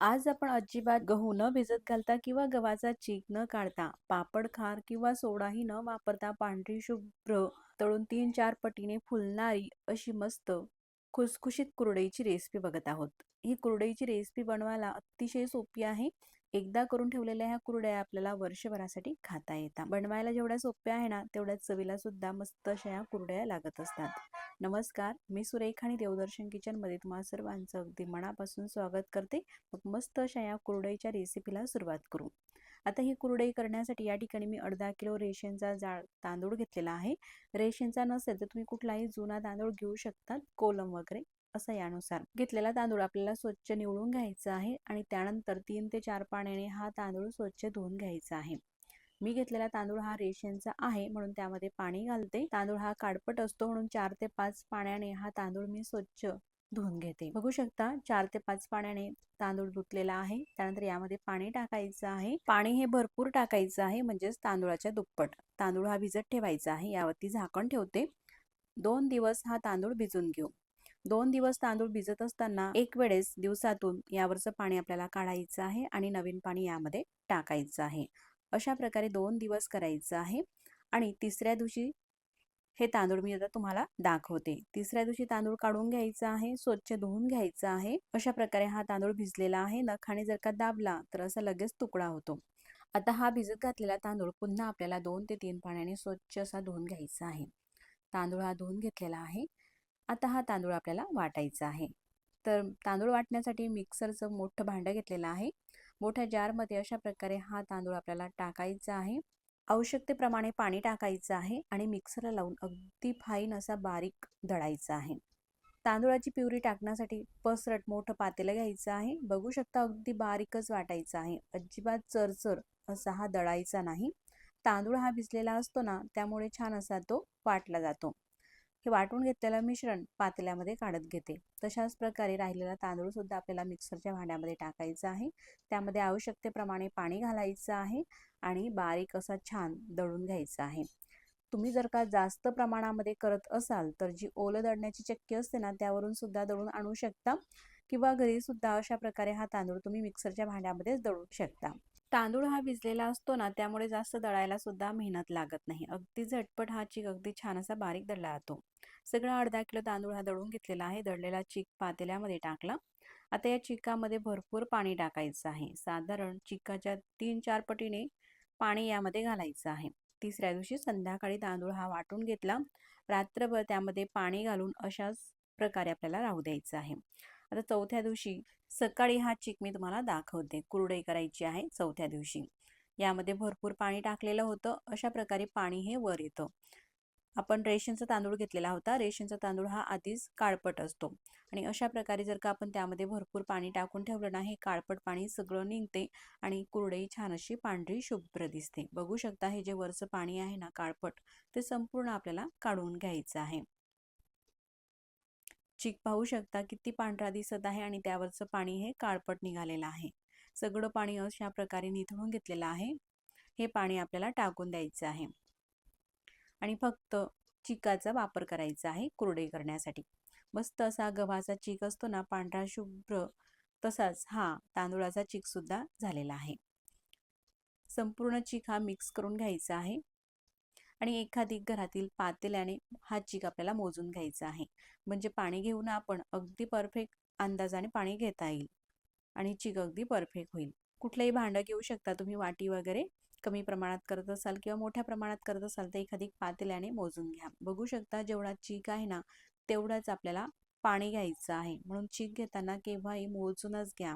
आज आपण अजिबात गहू न भिजत घालता किंवा गव्हाचा चीक न काढता पापड खार किंवा सोडाही न वापरता पांढरी शुभ्र तळून तीन चार पटीने फुलणारी अशी मस्त खुसखुशीत कुरडईची रेसिपी बघत आहोत. ही कुरडईची रेसिपी बनवायला अतिशय सोपी आहे. एकदा करून ठेवलेल्या ह्या कुरड्या आपल्याला वर्षभरासाठी खाता येतात. बनवायला जेवढ्या सोप्या आहे ना तेवढ्याच चवीला सुद्धा मस्त अशा ह्या कुरड्या लागत असतात. नमस्कार मी सुरेख आणि देवदर्शन किचनमध्ये तुम्हाला सर्वांचं अगदी मनापासून स्वागत करते. मग मस्त अशा या कुरडईच्या रेसिपीला सुरुवात करू. आता ही कुरडई करण्यासाठी या ठिकाणी मी अर्धा किलो रेशनचा जाळ तांदूळ घेतलेला आहे. रेशनचा नसेल तर तुम्ही कुठलाही जुना तांदूळ घेऊ शकता कोलम वगैरे. असं यानुसार. घेतलेला तांदूळ आपल्याला स्वच्छ निवडून घ्यायचा आहे आणि त्यानंतर तीन ते चार पाण्याने हा तांदूळ स्वच्छ धुवून घ्यायचा आहे. मी घेतलेला तांदूळ हा रेशनचा आहे म्हणून त्यामध्ये पाणी घालते. तांदूळ हा काडपट असतो म्हणून चार ते पाच पाण्याने हा तांदूळ मी स्वच्छ धुवून घेते. बघू शकता चार ते पाच पाण्याने तांदूळ धुतलेला आहे. त्यानंतर यामध्ये पाणी टाकायचं आहे. पाणी हे भरपूर टाकायचं आहे म्हणजेच तांदूळाच्या दुप्पट. तांदूळ हा भिजत ठेवायचा आहे. यावरती झाकण ठेवते. दोन दिवस हा तांदूळ भिजून घेऊ. दोन दिवस तांदूळ भिजत असताना एक वेळेस दिवसातून यावरचं पाणी आपल्याला काढायचं आहे आणि नवीन पाणी यामध्ये टाकायचं आहे. अशा प्रकारे दोन दिवस करायचं आहे आणि तिसऱ्या दिवशी हे तांदूळ मी आता तुम्हाला दाखवते. तिसऱ्या दिवशी तांदूळ काढून घ्यायचा आहे स्वच्छ धुवून घ्यायचा आहे. अशा प्रकारे हा तांदूळ भिजलेला आहे. नखाने जर का दाबला तर असा लगेच तुकडा होतो. आता हा भिजत घातलेला तांदूळ पुन्हा आपल्याला दोन ते तीन पाण्याने स्वच्छ असा धुवून घ्यायचा आहे. तांदूळ हा धुवून घेतलेला आहे. आता हा तांदूळ आपल्याला वाटायचा आहे. तर तांदूळ वाटण्यासाठी मिक्सरचं मोठं भांडं घेतलेलं आहे. मोठ्या जारमध्ये अशा प्रकारे हा तांदूळ आपल्याला टाकायचा आहे. आवश्यकतेप्रमाणे पाणी टाकायचं आहे आणि मिक्सरला लावून अगदी फाईन असा बारीक दळायचा आहे. तांदूळाची प्युरी टाकण्यासाठी पसरट मोठं पातेलं घ्यायचं आहे. बघू शकता अगदी बारीकच वाटायचं आहे. अजिबात चरचर असा हा दळायचा नाही. तांदूळ हा भिजलेला असतो ना त्यामुळे छान असा तो वाटला जातो. हे वाटून घेतलेलं मिश्रण पातेल्यामध्ये काढत घेते. तशाच प्रकारे राहिलेला तांदूळ सुद्धा आपल्याला मिक्सरच्या भांड्यामध्ये टाकायचा आहे. त्यामध्ये आवश्यकतेप्रमाणे पाणी घालायचं आहे आणि बारीक असा छान दळून घ्यायचा आहे. तुम्ही जर का जास्त प्रमाणामध्ये करत असाल तर जी ओलं दळण्याची चक्की असते ना त्यावरून सुद्धा दळून आणू शकता किंवा घरी सुद्धा अशा प्रकारे हा तांदूळ तुम्ही मिक्सरच्या भांड्यामध्येच दळू शकता. तांदूळ हा भिजलेला असतो ना त्यामुळे जास्त दळायला सुद्धा मेहनत लागत नाही. अगदी झटपट हा चीक अगदी छान असा बारीक दळला जातो. सगळा अर्धा किलो तांदूळ हा दळून घेतलेला आहे. दळलेला चीक पातेल्यामध्ये टाकला. आता या चिकामध्ये भरपूर पाणी टाकायचं आहे. साधारण चिकाच्या तीन चार पटीने पाणी यामध्ये घालायचं आहे. तिसऱ्या दिवशी संध्याकाळी तांदूळ हा वाटून घेतला. रात्रभर त्यामध्ये पाणी घालून अशाच प्रकारे आपल्याला राहू द्यायचं आहे. आता चौथ्या दिवशी सकाळी हा चिक मी तुम्हाला दाखवते. कुरडई करायची आहे चौथ्या दिवशी. यामध्ये भरपूर पाणी टाकलेलं होतं. अशा प्रकारे पाणी हे वर येतं. आपण रेशनचा तांदूळ घेतलेला होता. रेशनचा तांदूळ हा आधीच काळपट असतो. आणि अशा प्रकारे जर का आपण त्यामध्ये भरपूर पाणी टाकून ठेवलं ना हे काळपट पाणी सगळं निघते आणि कुरडई छान अशी पांढरी शुभ्र दिसते. बघू शकता हे जे वरचं पाणी आहे ना काळपट ते संपूर्ण आपल्याला काढून घ्यायचं आहे. चिक पाहू शकता किती पांढरा दिसत आहे आणि त्यावरचं पाणी हे काळपट निघालेलं आहे. सगळं पाणी अशा प्रकारे निथळून घेतलेलं आहे. हे पाणी आपल्याला टाकून द्यायचं आहे. आणि फक्त चिकाचा वापर करायचा आहे कोरडे करण्यासाठी. मस्त असा गव्हाचा चीक असतो ना पांढरा शुभ्र तसाच हा तांदूळाचा चीक सुद्धा झालेला आहे. संपूर्ण चीक हा मिक्स करून घ्यायचा आहे. आणि एखादी घरातील पातेल्याने हा चीक आपल्याला मोजून घ्यायचा आहे. म्हणजे पाणी घेऊन आपण अगदी परफेक्ट अंदाजाने पाणी घेता येईल. आणि चीक अगदी परफेक्ट होईल. कुठलंही भांडं घेऊ शकता तुम्ही वाटी वगैरे कमी प्रमाणात करत असाल किंवा मोठ्या प्रमाणात करत असाल तर एखादी पातेल्याने मोजून घ्या. बघू शकता जेवढा चीक आहे ना तेवढाच आपल्याला पाणी घ्यायचं आहे. म्हणून चीक घेताना केव्हाही मोजूनच घ्या.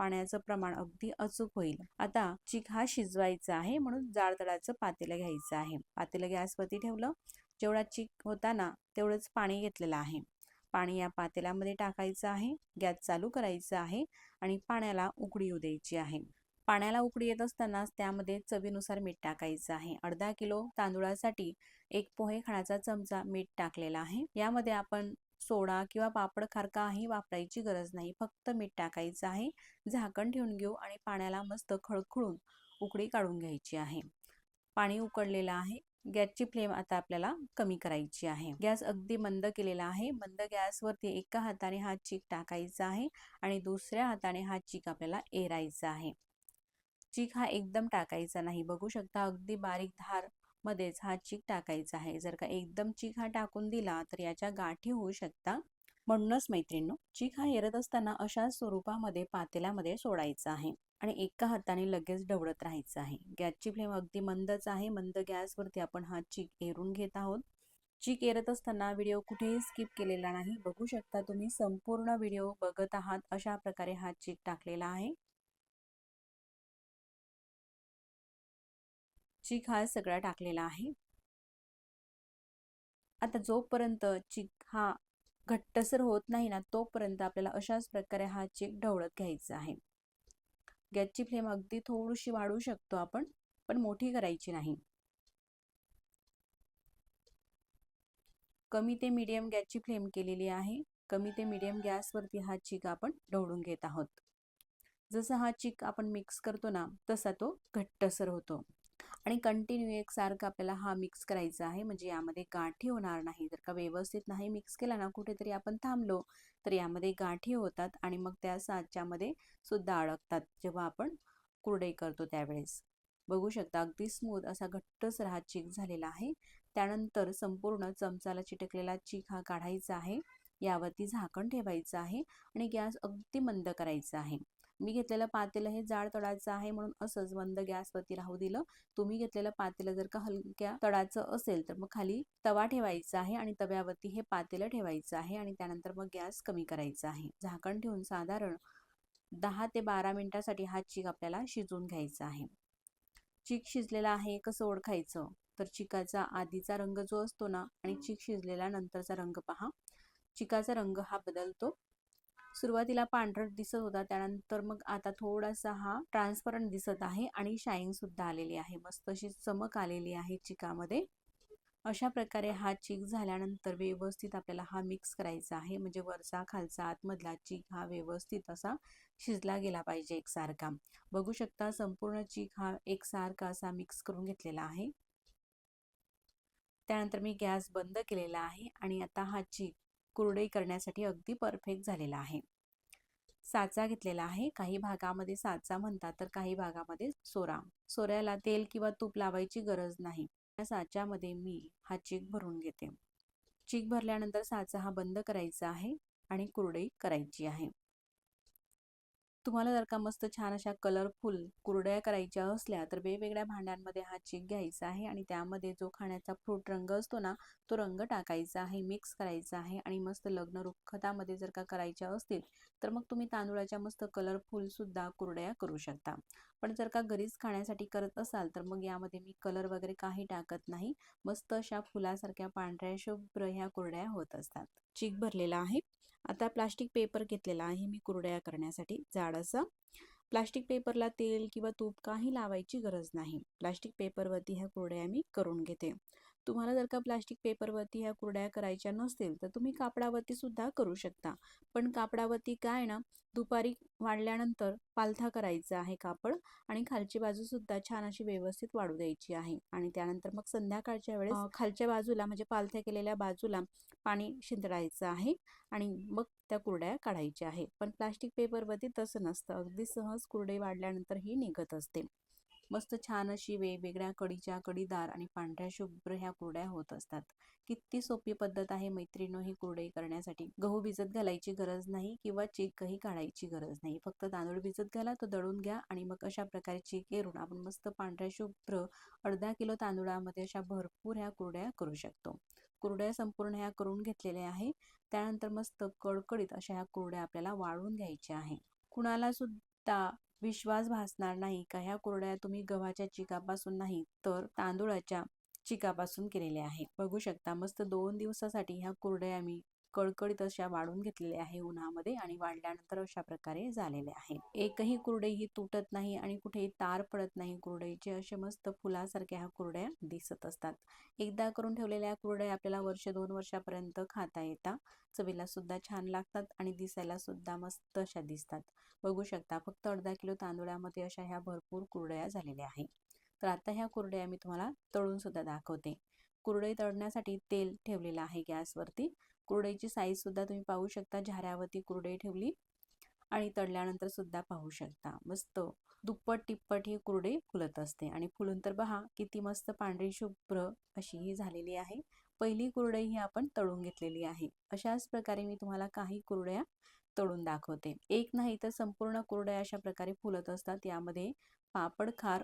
पाण्याचं प्रमाण अगदी अचूक होईल. आता चिक हा शिजवायचा आहे म्हणून जाडतळाचं पातेलं घ्यायचं आहे. पातेलं गॅसवरती ठेवलं. जेवढा चिक होताना तेवढंच पाणी घेतलेलं आहे. पाणी या पातेल्यामध्ये टाकायचं आहे. गॅस चालू करायचं आहे आणि पाण्याला उकडी येऊ द्यायची आहे. पाण्याला उकडी येत असतानाच त्यामध्ये चवीनुसार मीठ टाकायचं आहे. अर्धा किलो तांदूळासाठी एक पोहे खाण्याचा चमचा मीठ टाकलेला आहे. यामध्ये आपण सोडा किंवा पापड खार काही वापरायची गरज नाही. फक्त मीठ टाकायचं आहे. झाकण ठेवून घेऊ आणि पाण्याला मस्त खळखळून उकडी काढून घ्यायची आहे. पाणी उकडलेलं आहे. गॅसची फ्लेम आता आपल्याला कमी करायची आहे. गॅस अगदी मंद केलेला आहे. मंद गॅसवरती एका हाताने हा चीक टाकायचा आहे आणि दुसऱ्या हाताने हा चीक आपल्याला एरायचा आहे. चीक हा एकदम टाकायचा नाही. बघू शकता अगदी बारीक धार मध्येच हा चीक टाकायचा आहे. जर का एकदम चीक हा टाकून दिला तर याच्या गाठी होऊ शकता. म्हणूनच मैत्रिणी चीक हा येरत असताना अशा स्वरूपामध्ये पातेल्यामध्ये सोडायचा आहे आणि एका हाताने लगेच ढवळत राहायचं आहे. गॅसची फ्लेम अगदी मंदच आहे. मंद गॅसवरती आपण हा चीक एरून घेत आहोत. चीक एरत असताना व्हिडिओ कुठेही स्किप केलेला नाही. बघू शकता तुम्ही संपूर्ण व्हिडिओ बघत आहात. अशा प्रकारे हा चीक टाकलेला आहे. हा सगळा टाकलेला आहे. आता जोपर्यंत चीक हा घट्टसर होत नाही ना तोपर्यंत आपल्याला अशाच प्रकारे हा चीक ढवळत घ्यायचा आहे. गॅसची फ्लेम अगदी थोडीशी वाढवू शकतो आपण पण मोठी करायची नाही. कमी ते मीडियम गॅसची फ्लेम केलेली आहे. कमी ते मीडियम गॅसवरती हा चीक आपण ढवळून घेत आहोत. जसा हा चीक आपण मिक्स करतो ना तसा तो घट्टसर होतो. आणि कंटिन्यू एकसारखं आपल्याला हा मिक्स करायचा आहे. म्हणजे यामध्ये गाठी होणार नाही. जर का व्यवस्थित नाही मिक्स केला ना कुठेतरी आपण थांबलो तर यामध्ये गाठी होतात आणि मग त्या साच्यामध्ये सुद्धा अडकतात. जेव्हा आपण कुरडई करतो त्यावेळेस. बघू शकता अगदी स्मूथ असा घट्टसर हा चीक झालेला आहे. त्यानंतर संपूर्ण चमचाला चिटकलेला चीक हा काढायचा आहे. यावरती झाकण ठेवायचं आहे आणि गॅस अगदी मंद करायचा आहे. मी घेतलेलं पातेलं हे जाड तळाचं आहे म्हणून असंच मंद गॅसवरती राहू दिलं. तुम्ही घेतलेलं पातेलं जर का हलक्या तडाचं असेल तर मग खाली तवा ठेवायचा आहे आणि तव्यावरती हे पातेलं ठेवायचं आहे आणि त्यानंतर मग गॅस कमी करायचा आहे. झाकण ठेवून साधारण दहा ते बारा मिनिटासाठी हा चीक आपल्याला शिजवून घ्यायचा आहे. चीक शिजलेला आहे कसं ओळखायचं? तर चिकाचा आधीचा रंग जो असतो ना आणि चीक शिजलेला नंतरचा रंग पहा. चिकाचा रंग हा बदलतो. सुरुवातीला पांढरट दिसत होता त्यानंतर मग आता थोडासा हा ट्रान्सपरंट दिसत आहे आणि शाईन सुद्धा आलेली आहे. मस्त अशी चमक आलेली आहे चिकामध्ये. अशा प्रकारे हा चीक झाल्यानंतर व्यवस्थित आपल्याला हा मिक्स करायचा आहे. म्हणजे वरचा खालचा आतमधला चीक हा व्यवस्थित असा शिजला गेला पाहिजे एकसारखा. बघू शकता संपूर्ण चीक हा एकसारखा असा मिक्स करून घेतलेला आहे. त्यानंतर मी गॅस बंद केलेला आहे आणि आता हा चीक कुरडई करण्यासाठी अगदी परफेक्ट झालेला आहे. साचा घेतलेला आहे. काही भागामध्ये साचा म्हणतात तर काही भागामध्ये सोरा. सोऱ्याला तेल किंवा तूप लावायची गरज नाही. या साच्यामध्ये मी हा चीक भरून घेते. चीक भरल्यानंतर साचा हा बंद करायचा आहे आणि कुरडई करायची आहे. तुम्हाला जर का मस्त छान अशा कलरफुल कुरड्या करायच्या असल्या तर वेगवेगळ्या भांड्यांमध्ये हा चीक घ्यायचा आहे आणि त्यामध्ये जो खाण्याचा फ्रूट रंग असतो ना तो रंग टाकायचा आहे मिक्स करायचा आहे आणि मस्त लग्न रुखतामध्ये जर का करायच्या असतील तर मग तुम्ही तांदूळाच्या मस्त कलरफुल सुद्धा कुरड्या करू शकता. पण जर का घरीच खाण्यासाठी करत असाल तर मग यामध्ये मी कलर वगैरे काही टाकत नाही. मस्त अशा फुलासारख्या पांढऱ्या शुभ्र ह्या कुरड्या होत असतात. चीक भरलेला आहे. आता प्लास्टिक पेपर घेतलेला आहे मी कुरड्या करण्यासाठी जाड असं प्लास्टिक पेपरला तेल किंवा तूप काही लावायची गरज नाही. प्लास्टिक पेपरवरती ह्या कुरड्या मी करून घेते. तुम्हाला जर का प्लास्टिक पेपरवरती ह्या कुरड्या करायच्या नसतील तर तुम्ही कापडावरती सुद्धा करू शकता. पण कापडावरती काय ना दुपारी वाढल्यानंतर पालथा करायचा आहे कापड आणि खालची बाजू सुद्धा छान अशी व्यवस्थित वाढू द्यायची आहे. आणि त्यानंतर मग संध्याकाळच्या वेळेस खालच्या बाजूला म्हणजे पालथ्या केलेल्या बाजूला पाणी शिंतडायचं आहे आणि मग त्या कुरड्या काढायच्या आहे. पण प्लास्टिक पेपरवरती तसं नसतं. अगदी सहज कुरडे वाढल्यानंतर ही निघत असते. मस्त छान अशी वेगवेगळ्या कडीच्या कडीदार आणि पांढऱ्या शुभ्र ह्या कुरड्या होत असतात. किती सोपी पद्धत आहे मैत्रिणो ही कुरडई करण्यासाठी. गहू भिजत घालायची गरज नाही किंवा चिकही काढायची गरज नाही. फक्त तांदूळ भिजत घाला तो दळून घ्या आणि मग अशा प्रकारे चीक एरून आपण मस्त पांढऱ्या शुभ्र अर्धा किलो तांदूळामध्ये अशा भरपूर ह्या कुरड्या करू शकतो. कुरड्या संपूर्ण ह्या करून घेतलेल्या आहे. त्यानंतर मस्त कडकडीत अशा ह्या कुरड्या आपल्याला वाळून घ्यायच्या आहे. कुणाला सुद्धा विश्वास भासणार नाही का? ह्या कुरड्या तुम्ही गव्हाच्या चिकापासून नाही तर तांदूळाच्या चिकापासून केलेल्या आहे बघू शकता मस्त दोन दिवसासाठी ह्या कुरड्या मी कडकडीत अशा वाढून घेतलेल्या आहे उन्हामध्ये आणि वाढल्यानंतर अशा प्रकारे झालेले आहे एकही कुरडई ही तुटत नाही आणि कुठेही तार पडत नाही. कुरडईचे असे मस्त फुलासारख्या ह्या कुरड्या दिसत असतात. एकदा करून ठेवलेल्या कुरड्या आपल्याला वर्ष दोन वर्षापर्यंत खाता येतात चवीला सुद्धा छान लागतात आणि दिसायला सुद्धा मस्त अशा दिसतात. बघू शकता फक्त अर्धा किलो तांदूळामध्ये अशा ह्या भरपूर कुरड्या झालेल्या आहे तर आता ह्या कुरड्या मी तुम्हाला तळून सुद्धा दाखवते. कुरडई तळण्यासाठी तेल ठेवलेलं आहे गॅसवरती. कुरडईची साईजसुद्धा तुम्ही पाहू शकता. झाऱ्यावरती कुरडई ठेवली आणि तळल्यानंतर सुद्धा पाहू शकता. मस्त दुप्पट टिप्पट ही कुरडई फुलत असते. आणि फुलून तर पहा किती मस्त पांढरी शुभ्र अशी ही झालेली आहे. पहिली कुरडई ही आपण तळून घेतलेली आहे. अशाच प्रकारे मी तुम्हाला काही कुरड्या तळून दाखवते. एक नाही तर संपूर्ण कुरडया अशा प्रकारे फुलत असतात. यामध्ये पापड खार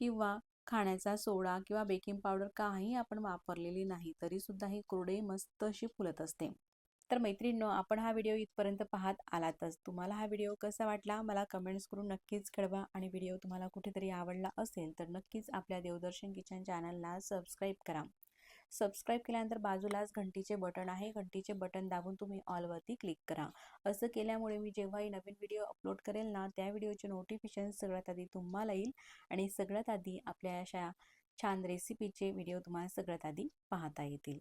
किंवा खाण्याचा सोडा किंवा बेकिंग पावडर काही आपण वापरलेली नाही तरी सुद्धा ही कुरडे मस्त अशी फुलत असते. तर मैत्रिणींनो आपण हा व्हिडिओ इथपर्यंत पाहत आलातच. तुम्हाला हा व्हिडिओ कसा वाटला? मला कमेंट्स करून नक्कीच कळवा आणि व्हिडिओ तुम्हाला कुठेतरी आवडला असेल तर नक्कीच आपल्या देवदर्शन किचन चॅनलला सबस्क्राईब करा. सबस्क्राईब केल्यानंतर बाजूलाच घंटीचे बटन आहे. घंटीचे बटन दाबून तुम्ही ऑलवरती क्लिक करा. असं केल्यामुळे मी जेव्हाही नवीन व्हिडिओ अपलोड करेल ना त्या व्हिडिओचे नोटिफिकेशन सगळ्यात आधी तुम्हाला येईल आणि सगळ्यात आधी आपल्या अशा छान रेसिपीचे व्हिडिओ तुम्हाला सगळ्यात आधी पाहता येतील.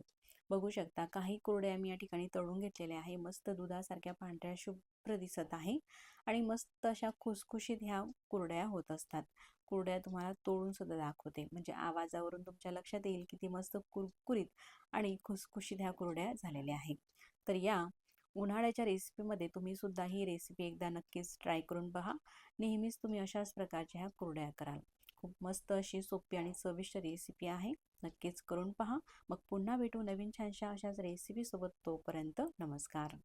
बघू शकता काही कुरड्या मी या ठिकाणी तळून घेतलेल्या आहे. मस्त दुधासारख्या पांढऱ्या शुभ्र दिसत आहे आणि मस्त अशा खुसखुशीत ह्या कुरड्या होत असतात. कुरड्या तुम्हाला तोडून सुद्धा दाखवते. म्हणजे आवाजावरून तुमच्या लक्षात येईल की ती मस्त कुरकुरीत आणि खुसखुशीत ह्या कुरड्या झालेल्या आहेत. तर या उन्हाळ्याच्या रेसिपीमध्ये तुम्ही सुद्धा ही रेसिपी एकदा नक्कीच ट्राय करून पहा. नेहमीच तुम्ही अशाच प्रकारच्या ह्या कुरड्या कराल. खूप मस्त अशी सोपी आणि चविष्ट रेसिपी आहे. नक्कीच करून पहा. मग पुन्हा भेटू नवीन छानशा अशाच रेसिपीसोबत तोपर्यंत नमस्कार.